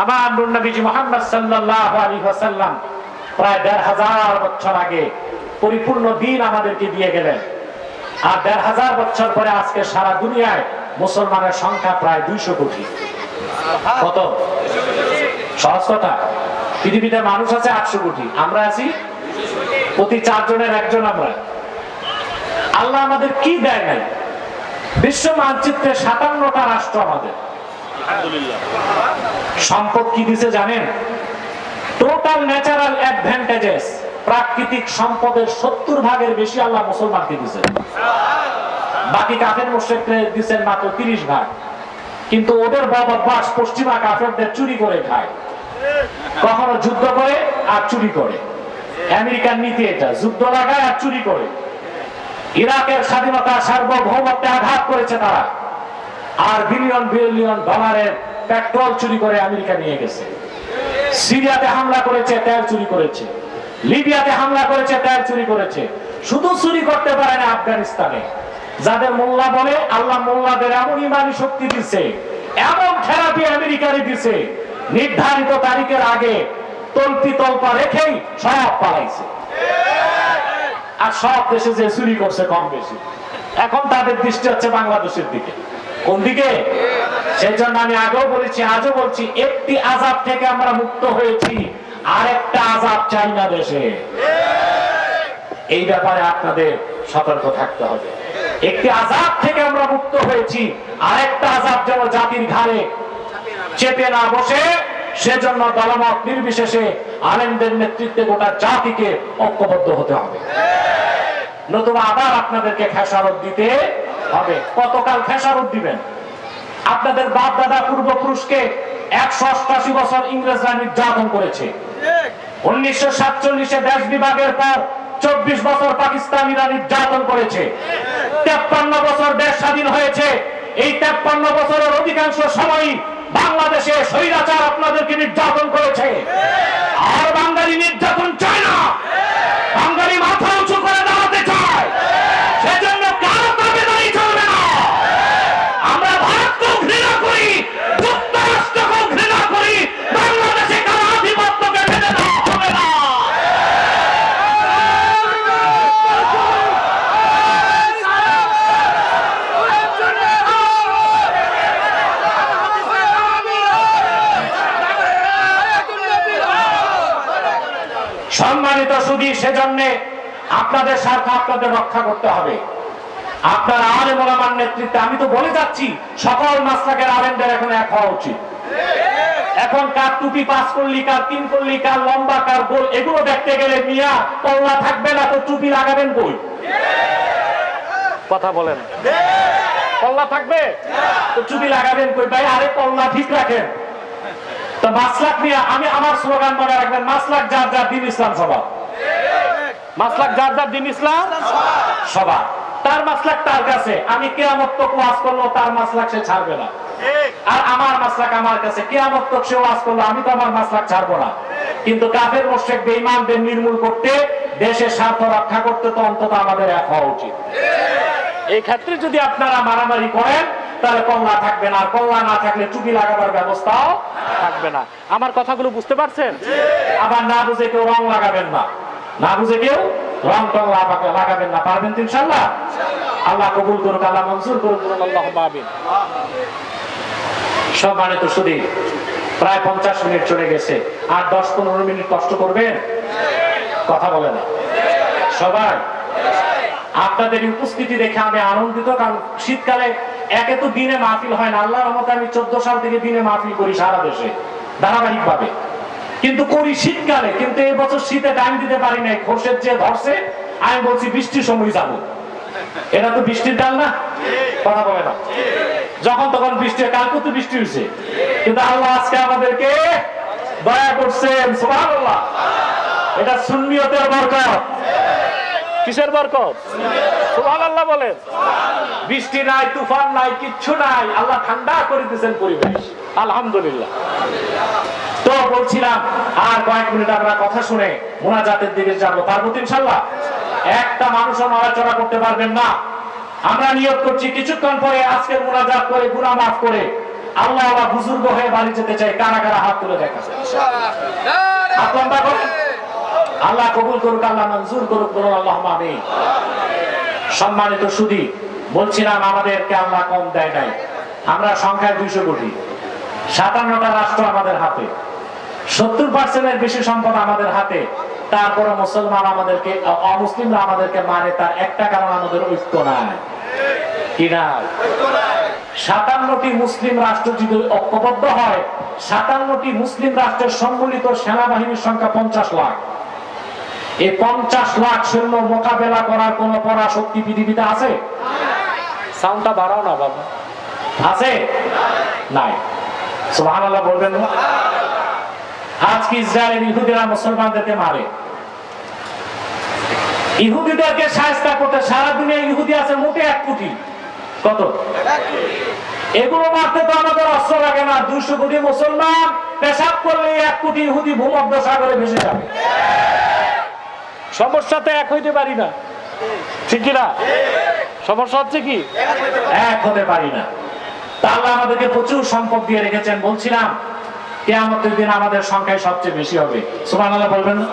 আমার নবীজি মোহাম্মদ সাল্লাল্লাহু আলাইহি ওয়াসাল্লাম প্রায় দেড় হাজার বছর আগে পরিপূর্ণ দিন আমাদেরকে দিয়ে গেলেন। আর দেড় হাজার বছর পরে আজকে সারা দুনিয়ায় মুসলমানের সংখ্যা প্রায় দুইশো কোটি। কত? সহজ কথা। পৃথিবীতে মানুষ আছে আটশো কোটি। আমরা আছি প্রতি চারজনের একজন আমরা। আল্লাহ আমাদের কি দেয় নাই? বিশ্ব মানচিত্রে সাতান্নটা রাষ্ট্র আমাদের। সম্পদ কি দিছে জানেন? টোটাল ন্যাচারাল অ্যাডভান্টেজেস প্রাকৃতিক সম্পদের সত্তর ভাগের বেশি আল্লাহ মুসলমানকে দিছে। বাকি কাফের মুশ্রিকদের দিচ্ছেন মাত্র তিরিশ ভাগ। কিন্তু ওদের বদ অভ্যাস পশ্চিমা কাফেরদের চুরি করে খায়। কখনো যুদ্ধ করে আর চুরি করে। আমেরিকার নীতি এটা যুদ্ধ লাগায় আর চুরি করে। ইরাকের স্বাধীনতা সার্বভৌমত্বে আঘাত করেছে তারা। আর বিলিয়ন বিলিয়ন ডলারের পেট্রোল চুরি করে আমেরিকা নিয়ে গেছে। সিরিয়াতে হামলা করেছে, তেল চুরি করেছে। লিবিয়াতে হামলা করেছে, তেল চুরি করেছে। শুধু চুরি করতে পারে না আফগানিস্তানে। যাদের মোল্লা বলে, আল্লাহ মোল্লাদের এমন ইমানি শক্তি দিছে, এমন থেরাপি আমেরিকারই দিছে। নির্ধারিত তারিখের আগে তল্পি তল্পা রেখেই সব পালাইছে। আর সব দেশে যে চুরি করছে কম বেশি। এখন তাদের দৃষ্টি হচ্ছে বাংলাদেশের দিকে। কোন দিকে? সেই জন্য আমি আগেও বলেছি, আজও বলছি, একটি আজাব থেকে আমরা মুক্ত হয়েছি আর একটা আজাব চাই না দেশে। এই ব্যাপারে আপনাদের সতর্ক থাকতে হবে। একটি আজাব থেকে আমরা মুক্ত হয়েছি আর একটা আজাব যেন জাতির ঘাড়ে চেপে না বসে, সেজন্য দলমত নির্বিশেষে আলেমদের নেতৃত্বে গোটা জাতিকে ঐক্যবদ্ধ হতে হবে। নতুবা আবার আপনাদেরকে খেসারত দিতে হবে। কতকাল খেসারত দিবেন। আপনাদের বাপ দাদা পূর্বপুরুষকে একশো অষ্টাশি বছর ইংরেজরা নির্যাতন করেছে। উনিশশো সাতচল্লিশে দেশ বিভাগের পর চব্বিশ বছর পাকিস্তানিরা নির্যাতন করেছে। তেপ্পান্ন বছর দেশ স্বাধীন হয়েছে। এই তেপ্পান্ন বছরের অধিকাংশ সময়ই বাংলাদেশে স্বৈরাচার আপনাদেরকে নির্যাতন করেছে। আর বাঙালি নির্যাতন চায় না। বাঙালি মাথা সম্মানিত সুদী সেজন্য আপনাদের স্বার্থ আপনাদের রক্ষা করতে হবে। আপনার আলেম ওলামার নেতৃত্বে, আমি তো বলে যাচ্ছি, সকল মাসলাকের আলেমদের এখন এক হওয়া উচিত। এখন কার টুপি পাস করলি, কার তিন করলি, কার লম্বা, কার গোল, এগুলো দেখতে গেলে মিয়া পল্লা থাকবে না তো টুপি লাগাবেন কই? কথা বলেন। পল্লা থাকবে? তো টুপি লাগাবেন কই? ভাই, আরে পল্লা ঠিক রাখেন। তো নিয়ে আমি আমার স্লোগান মনে রাখবেন যার যার দিন ইসলাম সভা। আর আমার আমার কাছে। সে করল, আমি তো আমার ছাড়বো না। কিন্তু কাফের, মোশেক বেঈমানদের নির্মূল করতে, দেশের স্বার্থ রক্ষা করতে তো অন্তত আমাদের এক হওয়া উচিত। এই ক্ষেত্রে যদি আপনারা মারামারি করেন তাহলে কল্লা থাকবে না আর কল্লা না থাকলে টুপি লাগাবার ব্যবস্থাও থাকবে না। আমার কথাগুলো বুঝতে পারছেন? আবার না বুঝে কেউ রং লাগাবেন না। না বুঝে কেউ রং টং লাগাবেন না। পারবেন তো ইনশাল্লাহ আল্লাহ কবুল করুক আল্লাহ মঞ্জুর করুক আল্লাহ আমিন। সম্মানিত শুধু প্রায় পঞ্চাশ মিনিট চলে গেছে। আর দশ পনেরো মিনিট কষ্ট করবেন? কথা বলে না। সবাই আপনাদের উপস্থিতি দেখে আমি আনন্দিত কারণ শীতকালে একে তো দিনে মাহফিল হয় না। আল্লাহর রহমতে আমি চোদ্দ সাল থেকে দিনে মাহফিল করি সারা দেশে ধারাবাহিক ভাবে কিন্তু করি শীতকালে, কিন্তু এই বছর শীতে টাইম দিতে পারি নাই। খোরশের যে ধরছে, আমি বলছি বৃষ্টির সময় যাব। এটা তো বৃষ্টির ডাল না? কথা বলে না। যখন তখন বৃষ্টি কালকে তো বৃষ্টি হয়েছে। কিন্তু আল্লাহ আজকে আমাদেরকে দয়া করছেন, সুবহানাল্লাহ। এটা সুন্নিয়তের বরকত। কিসের বরকত? সুবহানাল্লাহ বলেন। বৃষ্টি নাই, তুফান নাই, কিচ্ছু নাই, আল্লাহ ঠান্ডা করে দিয়েছেন পরিবেশ। আলহামদুলিল্লাহ। তো বলছিলাম, আর কয়েক মিনিট আমরা কথা শুনে মোনাজাতের দিকে যাব। পারব তো ইনশাল্লাহ একটা মানুষও নড়াচড়া করতে পারবেন না। আমরা নিয়োগ করছি, কিছুক্ষণ পরে আজকের মোনাজাত করে গুণা মাফ করে আল্লাহ আল্লাহ বুজুর্গ হয়ে বাড়ি যেতে চাই কারা কারা হাত তুলে দেখা হাত করুন। আল্লাহ কবুল করুক, আল্লাহ মঞ্জুর করুক, বলুন আল্লাহ আমিন। সম্মানিত সুদী, বলছিলাম আমাদেরকে আল্লাহ কম দেয় নাই। আমরা সংখ্যায় দুইশো কোটি। সাতান্নটা রাষ্ট্র আমাদের হাতে। সত্তর পার্সেন্টের বেশি সম্পদ আমাদের হাতে। তারপরে মুসলমান আমাদেরকে অমুসলিমরা আমাদেরকে মানে তার একটা কারণ আমাদের ঐক্য নাই। কি না সাতান্নটি মুসলিম রাষ্ট্র যদি ঐক্যবদ্ধ হয়, সাতান্নটি মুসলিম রাষ্ট্রের সম্মিলিত সেনাবাহিনীর সংখ্যা পঞ্চাশ লাখ। এই পঞ্চাশ লাখ সৈন্য মোকাবেলা করার কোন পরাশক্তি পৃথিবীতে আছে? সাউন্ডটা বাড়াও না বাবা। আছে? নাই। বলবেন আজকে ইসরায়েলের মুসলমানদেরকে মারে। ইহুদিদেরকে সাহায্য করতে সারা দুনিয়া ইহুদি আছে মোটে এক কোটি। কত? এগুলো মারতে তো আমাদের অস্ত্র লাগে না। দুশো কোটি মুসলমান পেশাব করলে এক কোটি ইহুদি ভূমধ্য সাগরে ভেসে যাবে। সমস্যা তো এক হইতে পারি না। ঠিক না সমস্যা হচ্ছে কি? এক হতে পারি না। তা আমাদেরকে প্রচুর সম্পদ দিয়ে রেখেছেন, বলছিলাম, কেয়ামতের দিন আমাদের সংখ্যায় সবচেয়ে বেশি হবে। সুমান বলবেন না?